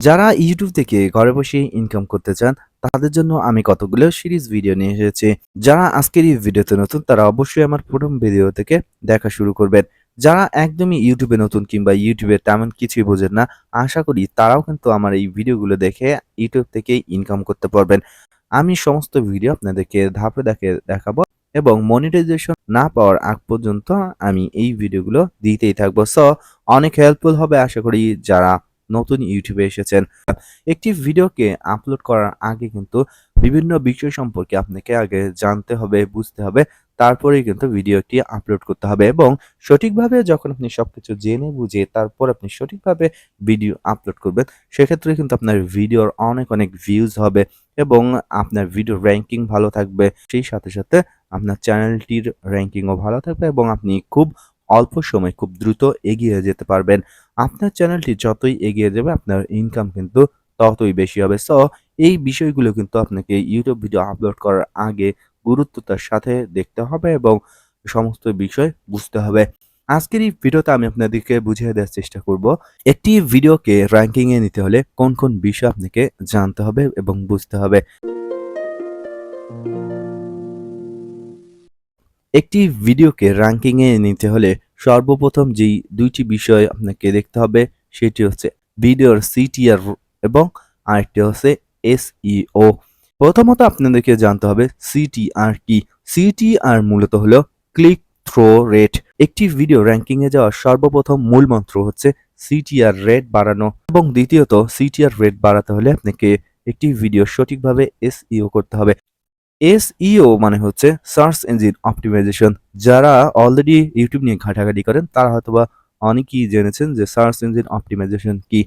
যারা ইউটিউব থেকে ঘরে বসে ইনকাম করতে চান, তাদের জন্য আমি কতগুলো সিরিজ ভিডিও নিয়ে এসেছি। যারা আজকের এই ভিডিওতে নতুন, তারা অবশ্যই আমার প্রথম ভিডিও থেকে দেখা শুরু করবেন। যারা একদমই ইউটিউবে নতুন কিংবা ইউটিউবে তেমন কিছুই বোঝেন না, আশা করি তারাও কিন্তু আমার এই ভিডিওগুলো দেখে ইউটিউব থেকে ইনকাম করতে পারবেন। আমি সমস্ত ভিডিও আপনাদেরকে ধাপে ধাপে দেখাবো এবং মনিটাইজেশন না পাওয়ার আগ পর্যন্ত আমি এই ভিডিওগুলো দিতেই থাকব। সো অনেক হেল্পফুল হবে আশা করি যারা নতুন ইউটিউবে এসেছেন। একটি ভিডিওকে আপলোড করার আগে কিন্তু বিভিন্ন বিষয় সম্পর্কে আপনাকে আগে জানতে হবে, বুঝতে হবে। তারপরেই কিন্তু ভিডিওটি আপলোড করতে হবে এবং সঠিকভাবে যখন আপনি সবকিছু জেনে বুঝে তারপর আপনি সঠিকভাবে ভিডিও আপলোড করবেন, সেক্ষেত্রে কিন্তু আপনার ভিডিওর অনেক অনেক ভিউজ হবে এবং আপনার ভিডিও র্যাঙ্কিং ভালো থাকবে। সেই সাথে সাথে আপনার চ্যানেলটির র্যাঙ্কিংও ভালো থাকবে এবং আপনি খুব অল্প সময় খুব দ্রুত এগিয়ে যেতে পারবেন। আপনার চ্যানেলটি যতই এগিয়ে যাবে, আপনার ইনকাম কিন্তু ততই বেশি হবে। সো এই বিষয়গুলো কিন্তু আপনাকে ইউটিউব ভিডিও আপলোড করার আগে গুরুত্বতার সাথে দেখতে হবে এবং সমস্ত বিষয় বুঝতে হবে। আজকের এই ভিডিওতে আমি আপনাদেরকে বুঝিয়ে দেওয়ার চেষ্টা করব, একটি ভিডিওকে র্যাঙ্কিং এ নিতে হলে কোন কোন বিষয় আপনাকে জানতে হবে এবং বুঝতে হবে। একটি ভিডিওকে র্যাঙ্কিংয়ে নিতে হলে সর্বপ্রথম যেই দুইটি বিষয় আপনাকে দেখতে হবে, সেটি হচ্ছে ভিডিওর সিটিআর এবং আরেকটি হচ্ছে এসইও প্রথমত আপনাদেরকে জানতে হবে সিটিআর কি। সিটিআর মূলত হলো ক্লিক থ্রো রেট একটি ভিডিও র্যাঙ্কিংয়ে যাওয়ার সর্বপ্রথম মূল মন্ত্র হচ্ছে সিটিআর রেট বাড়ানো এবং দ্বিতীয়ত সিটিআর রেট বাড়াতে হলে আপনাকে একটি ভিডিও সঠিকভাবে এসইও করতে হবে। এসইও মানে হচ্ছে সার্চ ইঞ্জিন অপটিমাইজেশন। যারা অলরেডি ইউটিউব নিয়ে ঘাটাঘাটি করেন, তারা হয়তোবা অনেকেই জেনেছেন যে সার্চ ইঞ্জিন অপটিমাইজেশন কি।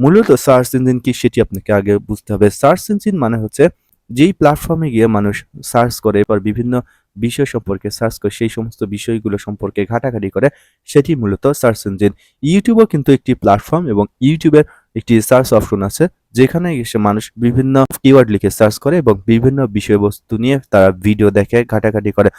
মূলত সার্চ ইঞ্জিন কি সেটি আপনাকে আগে বুঝতে হবে। সার্চ ইঞ্জিন মানে হচ্ছে যেই প্ল্যাটফর্মে গিয়ে মানুষ সার্চ করে এবার বিভিন্ন বিষয় সম্পর্কে সার্চ করে, সেই সমস্ত বিষয়গুলো সম্পর্কে ঘাটাঘাটি করে, সেটি মূলত সার্চ ইঞ্জিন। ইউটিউবও কিন্তু একটি প্ল্যাটফর্ম এবং ইউটিউবের একটি সার্চ অপশন আছে। যেখানে এসে মানুষ বিভিন্ন কিওয়ার্ড লিখে সার্চ করে এবং বিভিন্ন বিষয়বস্তু নিয়ে তারা ভিডিও দেখে, ঘাটাঘাটি করে।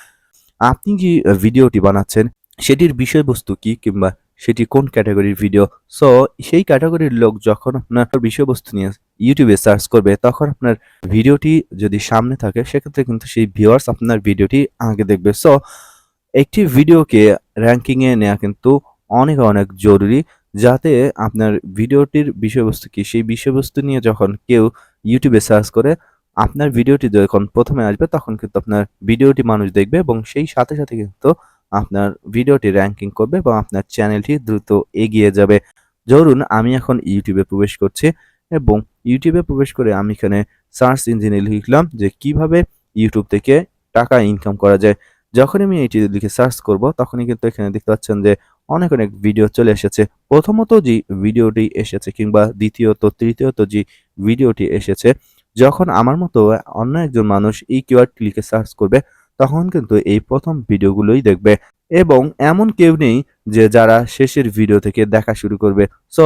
আপনি কি ভিডিওটি বানাচ্ছেন? সেটির বিষয়বস্তু কি কিংবা সেটি কোন ক্যাটাগরির ভিডিও সো সেই ক্যাটাগরির লোক যখন আপনার বিষয়বস্তু নিয়ে ইউটিউবে সার্চ করবে, তখন আপনার ভিডিওটি যদি সামনে থাকে, সেক্ষেত্রে কিন্তু সেই ভিউয়ার্স আপনার ভিডিওটি আগে দেখবে। সো একটি ভিডিওকে র্যাঙ্কিংয়ে নেওয়া কিন্তু অনেক অনেক জরুরি। যাতে আপনার ভিডিওটির বিষয়বস্তু কি? সেই বিষয়বস্তু নিয়ে যখন কেউ ইউটিউবে সার্চ করে, আপনার ভিডিওটি যখন প্রথমে আসবে, তখন কিন্তু আপনার ভিডিওটি মানুষ দেখবে এবং সেই সাথে সাথে কিন্তু আপনার ভিডিওটি র্যাঙ্কিং করবে এবং আপনার চ্যানেলটি দ্রুত এগিয়ে যাবে। ধরুন, আমি এখন ইউটিউবে প্রবেশ করছি এবং ইউটিউবে প্রবেশ করে আমি এখানে সার্চ ইঞ্জিনে লিখলাম যে কীভাবে ইউটিউব থেকে টাকা ইনকাম করা যায়। যখন আমি এটি লিখে সার্চ করব, তখনই কিন্তু এখানে দেখতে পাচ্ছেন যে অনেক অনেক ভিডিও চলে এসেছে। প্রথমত যে ভিডিওটি এসেছে কিংবা দ্বিতীয়ত, তৃতীয়ত যে ভিডিওটি এসেছে, যখন আমার মতো অন্য একজন মানুষ এই কিওয়ার্ডটি লিখে সার্চ করবে, তখন কিন্তু এই প্রথম ভিডিওগুলোই দেখবে। এবং এমন কেউ নেই যে যারা শেষের ভিডিও থেকে দেখা শুরু করবে। সো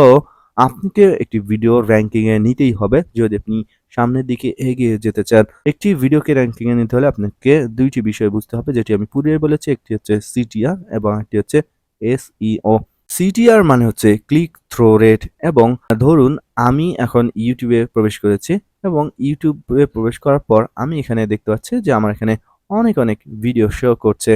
আপনাকে একটি ভিডিও র্যাঙ্কিং এ নিতেই হবে। যদি আপনি সামনের দিকে এগিয়ে যেতে চান, একটি ভিডিওকে র্যাঙ্কিং এ নিতে হলে আপনাকে দুইটি বিষয় বুঝতে হবে, যেটি আমি পূর্বে বলেছি, একটি হচ্ছে সিটিআর এবং একটি হচ্ছে এসইও সিটিআর মানে হচ্ছে ক্লিক থ্রো রেট এবং ধরুন আমি এখন ইউটিউবে প্রবেশ করেছি এবং ইউটিউবে প্রবেশ করার পর আমি এখানে দেখতে পাচ্ছি যে আমার এখানে অনেক অনেক ভিডিও শো করছে।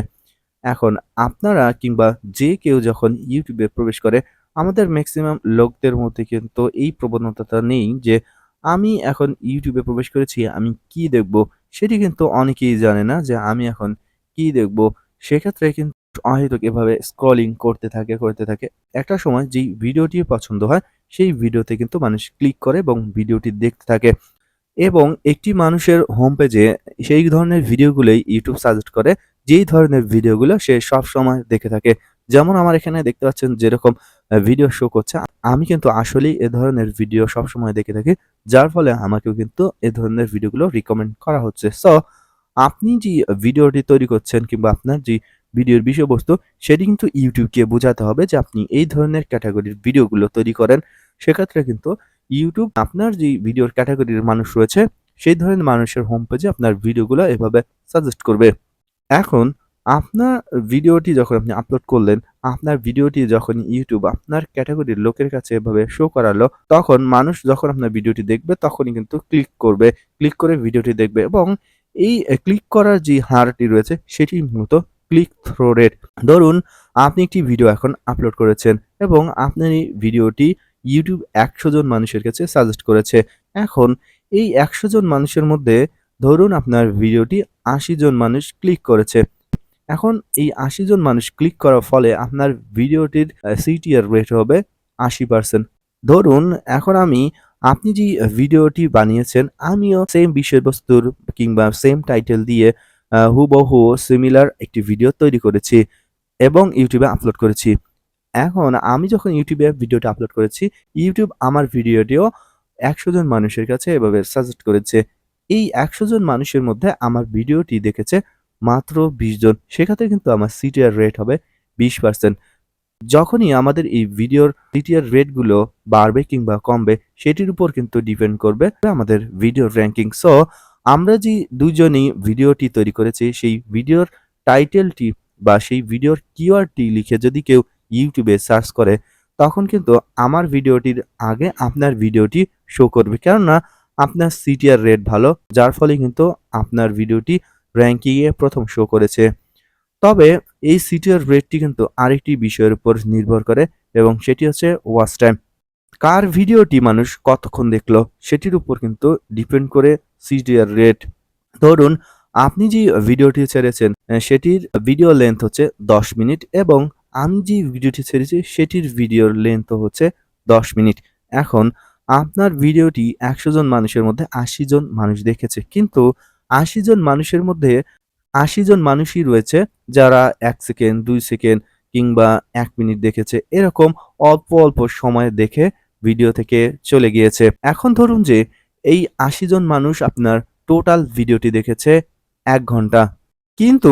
এখন আপনারা কিংবা যে কেউ যখন ইউটিউবে প্রবেশ করে, আমাদের ম্যাক্সিমাম লোকদের মধ্যে কিন্তু এই প্রবণতাটা নেই যে আমি এখন ইউটিউবে প্রবেশ করেছি, আমি কি দেখব? সেটি কিন্তু অনেকেই জানে না যে আমি এখন কি দেখব? সেক্ষেত্রে কিন্তু অহেতুক এভাবে স্ক্রলিং করতে থাকে করতে থাকে। একটা সময় যেই ভিডিওটি পছন্দ হয়, সেই ভিডিওতে কিন্তু মানুষ ক্লিক করে এবং ভিডিওটি দেখতে থাকে। এবং একটি মানুষের হোম পেজে সেই ধরনের ভিডিওগুলোই ইউটিউব সাজেস্ট করে, যেই ধরনের ভিডিওগুলো সে সব সময় দেখে থাকে। যেমন আমার এখানে দেখতে পাচ্ছেন যেরকম ভিডিও শো করছে। আমি কিন্তু আসলেই এ ধরনের ভিডিও সব সময় দেখে থাকি। যার ফলে আমাকেও কিন্তু এ ধরনের ভিডিওগুলো রিকমেন্ড করা হচ্ছে। সো আপনি যে ভিডিওটি তৈরি করছেন কিংবা আপনার যে ভিডিওর বিষয়বস্তু সেটি কিন্তু ইউটিউবকে বোঝাতে হবে যে আপনি এই ধরনের ক্যাটাগরির ভিডিওগুলো তৈরি করেন সেক্ষেত্রে কিন্তু ইউটিউব আপনার যে ভিডিওর ক্যাটাগরির মানুষ রয়েছে সেই ধরনের মানুষের হোম পেজে আপনার ভিডিওগুলো এভাবে সাজেস্ট করবে এখন আপনার ভিডিওটি যখন আপনি আপলোড করলেন, আপনার ভিডিওটি যখন ইউটিউব আপনার ক্যাটাগরির লোকের কাছে এভাবে শো করালো, তখন মানুষ যখন আপনার ভিডিওটি দেখবে তখনই কিন্তু ক্লিক করবে। ক্লিক করে ভিডিওটি দেখবে এবং এই ক্লিক করার যে হারটি রয়েছে সেটি মূলত ক্লিক থ্রো রেট। ধরুন, আপনি একটি ভিডিও এখন আপলোড করেছেন এবং আপনার এই ভিডিওটি ইউটিউব একশো জন মানুষের কাছে সাজেস্ট করেছে। এখন এই ১০০ জন মানুষের মধ্যে ধরুন আপনার ভিডিওটি ৮০ জন মানুষ ক্লিক করেছে। এখন এই ৮০ জন মানুষ ক্লিক করার ফলে আপনার ভিডিওটির CTR রেট হবে ৮০%। ধরুন, এখন আমি, আপনি যে ভিডিওটি বানিয়েছেন, আমিও সেম বিষয়বস্তুর কিংবা সেম টাইটেল দিয়ে হুবহু সিমিলার একটি ভিডিও তৈরি করেছি এবং ইউটিউবে আপলোড করেছি। এখন আমি যখন ইউটিউবে ভিডিওটা আপলোড করেছি, ইউটিউব আমার ভিডিওটিও ১০০ জন মানুষের কাছে এভাবে সাজেস্ট করেছে। এই ১০০ জন মানুষের মধ্যে আমার ভিডিওটি দেখেছে মাত্র ২০ জন। সেক্ষেত্রে কিন্তু আমার CTR রেট হবে ২০%। যখনই আমাদের এই ভিডিওর CTR রেটগুলো বাড়বে কিংবা কমবে সেটির উপর কিন্তু ডিপেন্ড করবে আমাদের ভিডিওর র্যাঙ্কিং সো আমরা যে দুজনেই ভিডিওটি তৈরি করেছি, সেই ভিডিওর টাইটেলটি বা সেই ভিডিওর কিওয়ার্ডটি লিখে যদি কেউ ইউটিউবে সার্চ করে, তখন কিন্তু আমার ভিডিওটির আগে আপনার ভিডিওটি শো করবে। কেননা আপনার CTR রেট ভালো, যার ফলে কিন্তু আপনার ভিডিওটি র্যাঙ্কিংয়ে প্রথম শো করেছে। তবে এই CTR রেটটি কিন্তু আরেকটি বিষয়ের উপর নির্ভর করে, এবং সেটি হচ্ছে ওয়াচ টাইম। কার ভিডিওটি মানুষ কতক্ষণ দেখল, সেটির উপর কিন্তু ডিপেন্ড করে CTR রেট। ধরুন আপনি যে ভিডিওটি ছেড়েছেন সেটির ভিডিও লেংথ হচ্ছে ১০ মিনিট এবং আমি যে ভিডিওটি ছেড়েছি সেটির ভিডিওর লেন্থ হচ্ছে ১০ মিনিট। এখন আপনার ভিডিওটি ১০০ জন মানুষের মধ্যে ৮০ জন মানুষ দেখেছে। কিন্তু ৮০ জন মানুষের মধ্যে ৮০ জন মানুষই রয়েছে যারা ১ সেকেন্ড, ২ সেকেন্ড কিংবা ১ মিনিট দেখেছে। এরকম অল্প, অল্প সময় দেখে ভিডিও থেকে চলে গিয়েছে। এখন ধরুন যে এই ৮০ জন মানুষ আপনার টোটাল ভিডিওটি দেখেছে এক ঘণ্টা। কিন্তু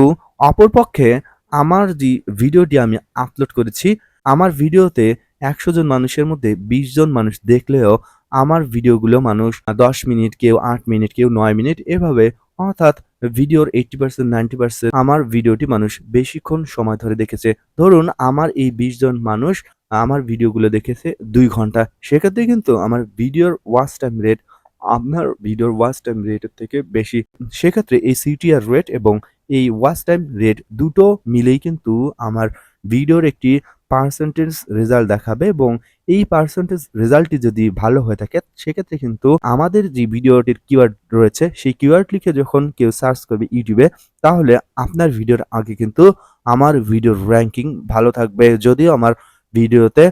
অপরপক্ষে আমার যে ভিডিওটি আমি আপলোড করেছি, আমার ভিডিওতে ১০০ জন মানুষের মধ্যে ২০ জন মানুষ দেখলেও আমার ভিডিওগুলো মানুষ ১০ মিনিট, কেউ আট মিনিট, কেউ নয় মিনিট এভাবে অর্থাৎ ভিডিওর 80% 90% আমার ভিডিওটি মানুষ বেশিক্ষণ সময় ধরে দেখেছে। ধরুন আমার এই ২০ জন মানুষ আমার ভিডিওগুলো দেখেছে দুই ঘণ্টা। সেক্ষেত্রে কিন্তু আমার ভিডিওর ওয়াচ টাইম রেট আপনার ভিডিওর ওয়াচ টাইম রেটের থেকে বেশি। সেক্ষেত্রে এই সিটিআর রেট এবং এই ওয়াচ টাইম রেট দুটো মিলেই কিন্তু আমার ভিডিওর একটি পার্সেন্টেজ রেজাল্ট দেখাবে এবং এই পার্সেন্টেজ রেজাল্টটি যদি ভালো হয়ে থাকে, সেক্ষেত্রে কিন্তু আমাদের যে ভিডিওটির কিওয়ার্ড রয়েছে, সেই কিওয়ার্ড লিখে যখন কেউ সার্চ করবে ইউটিউবে, তাহলে আপনার ভিডিওর আগে কিন্তু আমার ভিডিওর র্যাঙ্কিং ভালো থাকবে। যদিও আমার ভিডিওতে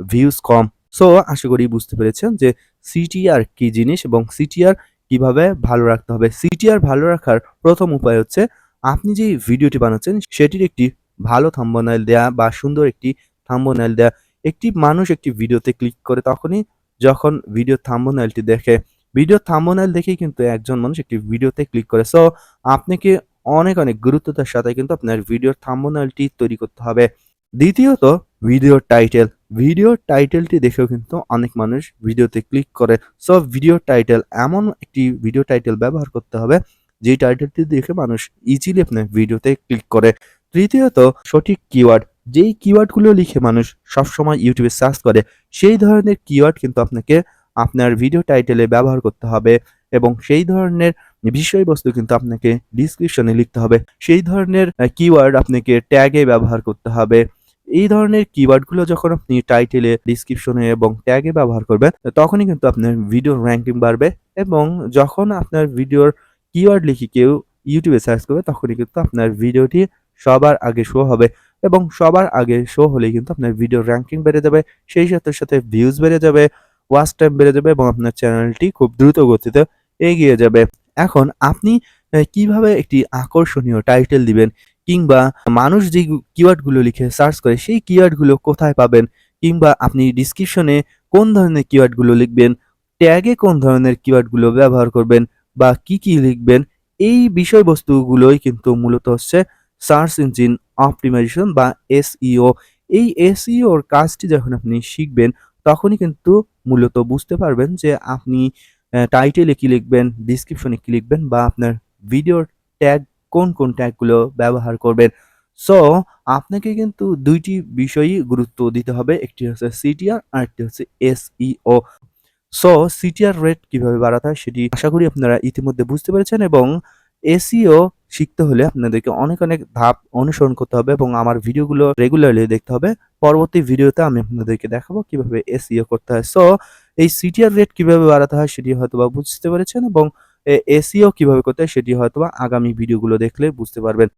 ভিউজ কম। সো আশা করি বুঝতে পেরেছেন যে CTR কি জিনিস এবং সিটিআর কীভাবে ভালো রাখতে হবে। সিটিআর ভালো রাখার প্রথম উপায় হচ্ছে আপনি যে ভিডিওটি বানাচ্ছেন সেটির একটি ভালো থাম্বনেইল দেয়া বা সুন্দর একটি থাম্বনেইল দেয়া। একটি মানুষ একটি ভিডিওতে ক্লিক করে তখনই যখন ভিডিও থাম্বনেইলটি দেখে। ভিডিও থাম্বনেইল দেখেই কিন্তু একজন মানুষ একটি ভিডিওতে ক্লিক করে। সো আপনাকে অনেক, অনেক গুরুত্বতার সাথে কিন্তু আপনার ভিডিওর থাম্বনেইলটি তৈরি করতে হবে। দ্বিতীয়ত ভিডিওর টাইটেল। ভিডিওর টাইটেলটি দেখেও কিন্তু অনেক মানুষ ভিডিওতে ক্লিক করে। সো ভিডিও টাইটেল এমন একটি ভিডিও টাইটেল ব্যবহার করতে হবে যে টাইটেলটি দেখে মানুষ ইজিলি আপনার ভিডিওতে ক্লিক করে। তৃতীয়ত, সঠিক কিওয়ার্ড। যেই কিওয়ার্ডগুলো লিখে মানুষ সবসময় এ সার্চ করে, সেই ধরনের কিওয়ার্ড কিন্তু আপনাকে আপনার ভিডিও টাইটেলে ব্যবহার করতে হবে এবং সেই ধরনের বিষয়বস্তু কিন্তু আপনাকে ডেসক্রিপশনে লিখতে হবে। সেই ধরনের কিওয়ার্ড আপনাকে ট্যাগে ব্যবহার করতে হবে। এই ধরনের কিওয়ার্ডগুলো যখন আপনি টাইটেলে, ডেসক্রিপশনে এবং ট্যাগে ব্যবহার করবেন তখনই কিন্তু আপনার ভিডিওর র্যাঙ্কিং বাড়বে এবং যখন আপনার ভিডিওর কিওয়ার্ড লিখে কেউ ইউটিউবে সার্চ করবে তখনই কিন্তু আপনার ভিডিওটি সবার আগে শো হবে এবং সবার আগে শো হলেই কিন্তু আপনার ভিডিওর র্যাঙ্কিং বেড়ে যাবে। সেই সাথে, সাথে ভিউজ বেড়ে যাবে, ওয়াচ টাইম বেড়ে যাবে এবং আপনার চ্যানেলটি খুব দ্রুত গতিতে এগিয়ে যাবে। এখন আপনি কীভাবে একটি আকর্ষণীয় টাইটেল দিবেন কিংবা মানুষ যে কিওয়ার্ডগুলো লিখে সার্চ করে সেই কিওয়ার্ডগুলো কোথায় পাবেন? কিংবা আপনি ডেসক্রিপশনে কোন ধরনের কিওয়ার্ডগুলো লিখবেন, ট্যাগে কোন ধরনের কিওয়ার্ডগুলো ব্যবহার করবেন? বা কি, কি লিখবেন? এই বিষয়বস্তুগুলোই কিন্তু মূলত হচ্ছে সার্চ ইঞ্জিন অপটিমাইজেশন বা এসইও এই SEO র কাজটি যখন আপনি শিখবেন তখনই কিন্তু মূলত বুঝতে পারবেন যে আপনি টাইটেলে কি লিখবেন, ডেসক্রিপশনে কি লিখবেন বা আপনার ভিডিওর ট্যাগ কোন, কোন ট্যাগগুলো ব্যবহার করবেন। সো আপনাকে কিন্তু দুইটি বিষয়ই গুরুত্ব দিতে হবে। একটি হচ্ছে সিটিআর আর একটি হচ্ছে এসইও সো সিটিআর রেট কীভাবে বাড়াতে হয় সেটি আশা করি আপনারা ইতিমধ্যে বুঝতে পেরেছেন এবং এসইও শিখতে হলে আপনাদেরকে অনেক অনেক ধাপ অনুসরণ করতে হবে এবং আমার ভিডিওগুলো রেগুলারলি দেখতে হবে। পরবর্তী ভিডিওতে আমি আপনাদেরকে দেখাবো কীভাবে এসইও করতে হয়। সো এই সিটিআর রেট কীভাবে বাড়াতে হয় সেটি হয়তো বা বুঝতে পেরেছেন এবং এসইও কীভাবে করতে সেটি হয়তোবা আগামী ভিডিওগুলো দেখলে বুঝতে পারবেন।